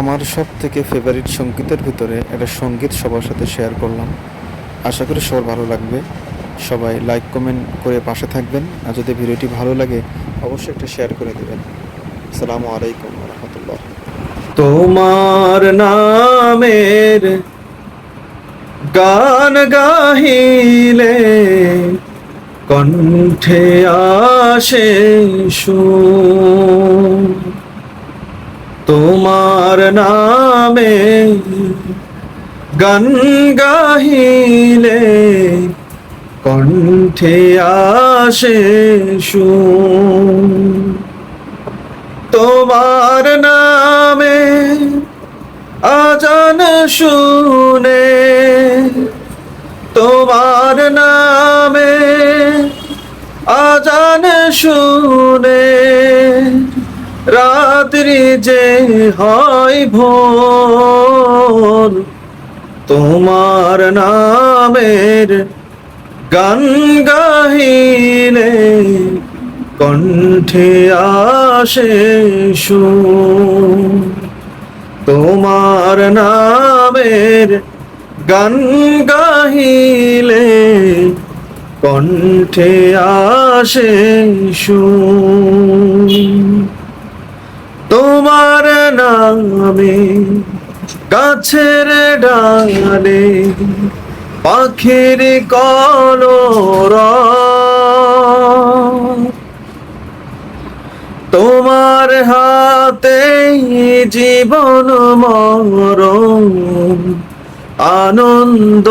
আমার সব থেকে ফেভারিট সঙ্গীতের ভিতরে একটা সংগীত সবার সাথে শেয়ার করলাম। আশা করি সবার ভালো লাগবে। সবাই লাইক কমেন্ট করে পাশে থাকবেন। আর যদি ভিডিওটি ভালো লাগে, অবশ্যই একটা শেয়ার করে দেবেন। আসসালামু আলাইকুম রহমতুল্লাহ তোমার নামের গান গাহিলে কণ্ঠে আসে সুর। তোমার নামে গান গাহিলে কণ্ঠে আসে সুর। তোমার নামে আজান শুনে তোমার নামে আজান শুনে রাত্রি যে হয় ভোর, তোমার নামের গান গাহিলে কণ্ঠে আসে। তোমার নামের গান গাহিলে কণ্ঠে আসে সুর। তোমার নামে গাছের ডালে পাখির কলর তোমার হাতে জীবন মরণ আনন্দ।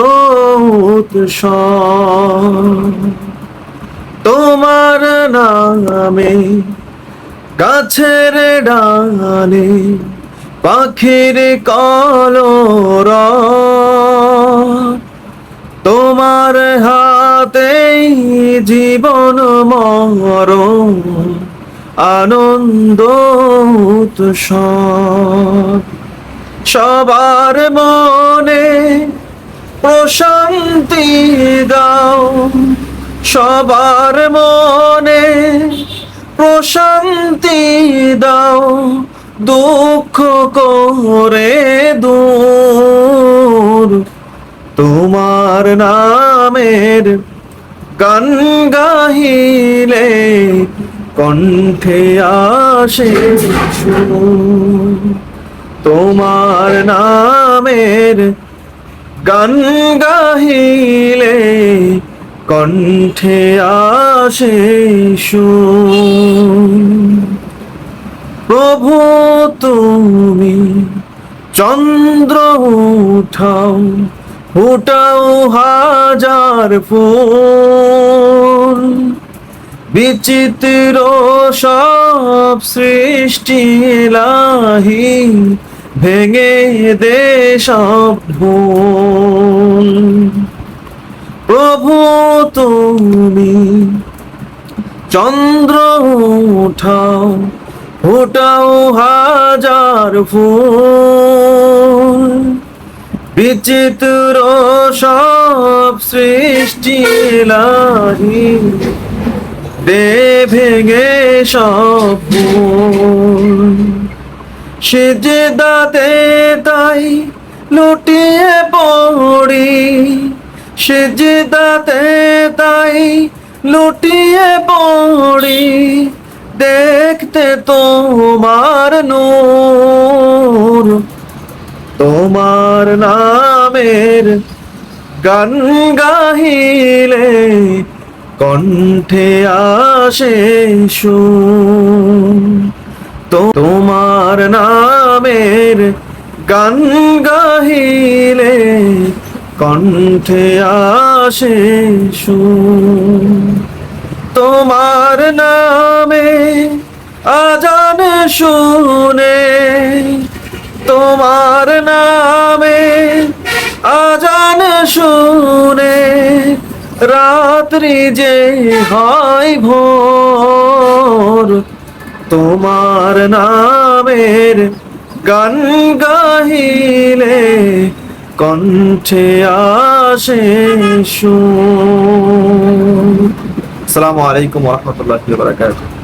তোমার নামে গাছের ডালে পাখির কলর। তোমার হাতে জীবন মরণ, আনন্দ সবার মনে প্রশান্তি দাও, সবার মনে প্রশান্তি দাও, দুঃখ করে দূর। তোমার নামের গান গাহিলে কণ্ঠে আসে তোমার নামের গান গাহিলে কণ্ঠে আসে। প্রভু তুমি চন্দ্র উঠাও ফুটাও হাজার ফুল বিচিত্র সব সৃষ্টি লাহি ভেঙে দে সব ভুল প্রভু তুমি, চন্দ্র উঠাও, ফুটাও হাজার ফুল। বিচিত্র সব সৃষ্টি লাহি দে ভেঙে সব সে দাতে তাই লুটিয়ে পড়ি সে যে দাতে তাই লুটিয়ে পড়ি, দেখতে তোমার নূর তোমার নামের গান গাহিলে কণ্ঠে আসে। তো তোমার নামের গান গাহিলে কণ্ঠে আসে সুর। তোমার নামে আজান শুনে, তোমার নামে আজান শুনে রাত্রি যে হয় ভোর তোমার নামের গান গাহিলে কণ্ঠে আসে সালামু আলাইকুম রহমতুল্লাহ বারাকাতুহ।